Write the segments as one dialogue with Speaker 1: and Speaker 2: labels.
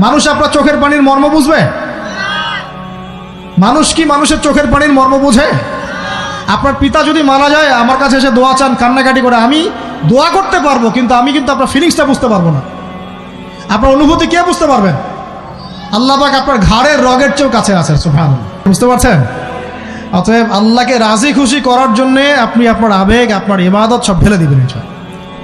Speaker 1: মানুষ আপনার চোখের পানির মর্ম বুঝবে? মানুষ কি মানুষের চোখের পানির মর্ম বুঝে? আপনার পিতা যদি মারা যায়, আমার কাছে এসে দোয়া চান, কান্নাকাটি করে, আমি দোয়া করতে পারব, কিন্তু আমি কিন্তু আপনার ফিলিংসটা বুঝতে পারব না। আপনার অনুভূতি কে বুঝতে পারবেন আল্লাহ পাক আপনার ঘাড়ের রগের চেয়েও কাছে আছে সুফান বুঝতে পারছেন? অতএব আল্লাহকে রাজি খুশি করার জন্যে আপনি আপনার আবেগ, আপনার ইবাদত সব ফেলে দিবেন।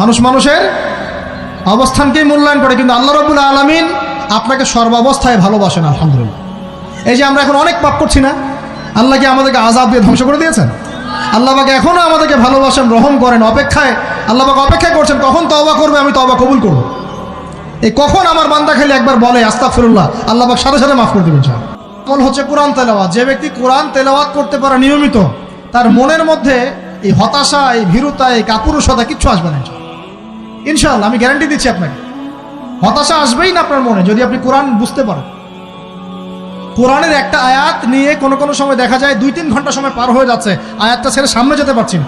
Speaker 1: মানুষ মানুষের অবস্থানকেই মূল্যায়ন করে, কিন্তু আল্লাহ রবুল আলমিন আপনাকে সর্বাবস্থায় ভালোবাসেন, আলহামদুলিল্লাহ। এই যে আমরা এখন অনেক পাপ করছি না, আল্লাহ কি আমাদেরকে আজাব দিয়ে ধ্বংস করে দিয়েছেন? আল্লাহবাকে এখনও আমাদেরকে ভালোবাসেন, রহম করেন, অপেক্ষায় আল্লাহবাকে অপেক্ষা করছেন, কখন তবা করবে, আমি তবা কবুল করব। এই কখন আমার বান্দা খালি একবার বলে আস্তাফিরুল্লাহ আল্লাহবাক সাথে সাথে মাফ করে দেবেন আমল হচ্ছে কোরআন তেলাওয়াত। যে ব্যক্তি কোরআন তেলাওয়াত করতে পারে নিয়মিত, তার মনের মধ্যে এই হতাশা, এই ভীরুতা, এই কাপুরুষতা কিচ্ছু আসবে না ইনশাআল্লাহ, আমি গ্যারান্টি দিচ্ছি আপনাকে। হতাশা আসবেই না আপনার মনে, যদি আপনি কোরআন বুঝতে পারেন। কোরআনের একটা আয়াত নিয়ে কোনো কোনো সময় দেখা যায় দুই তিন ঘণ্টা সময় পার হয়ে যাচ্ছে, আয়াতটা ছেড়ে সামনে যেতে পারছি না।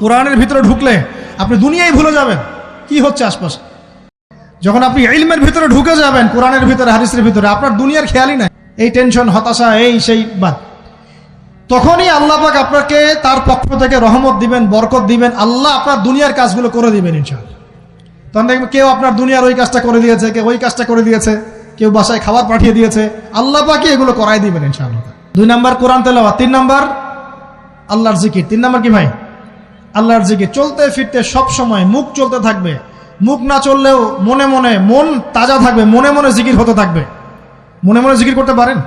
Speaker 1: কোরআনের ভিতরে ঢুকলে আপনি দুনিয়াই ভুলে যাবেন, কি হচ্ছে আশপাশে? যখন আপনি ইলমের ভিতরে ঢুকে যাবেন, কোরআনের ভিতরে, হাদিসের ভিতরে, আপনার দুনিয়ার খেয়ালই নাই। এই টেনশন হতাশা, এই, সেই, বাদ। তখনই আল্লাহ পাক আপনাকে তার পক্ষ থেকে রহমত দিবেন, বরকত দিবেন। আল্লাহ আপনার দুনিয়ার কাজগুলো করে দিবেন ইনশাআল্লাহ। তখন দেখবেন কেউ আপনার দুনিয়ার ওই কাজটা করে দিয়েছে, কেউ ওই কাজটা করে দিয়েছে, কেউ বাসায় খাবার পাঠিয়ে দিয়েছে। আল্লাহ পাকি এগুলো করাই দিবেন ইনশাআল্লাহ। দুই নম্বর কোরআন তেলাওয়া তিন নম্বর আল্লাহর জিকির। তিন নম্বর কি ভাই? আল্লাহর জিকির। চলতে ফিরতে সব সময় মুখ চলতে থাকবে। মুখ না চললেও মনে মনে মন তাজা থাকবে, মনে মনে জিকির হতে থাকবে। মনে মনে জিকির করতে পারেন?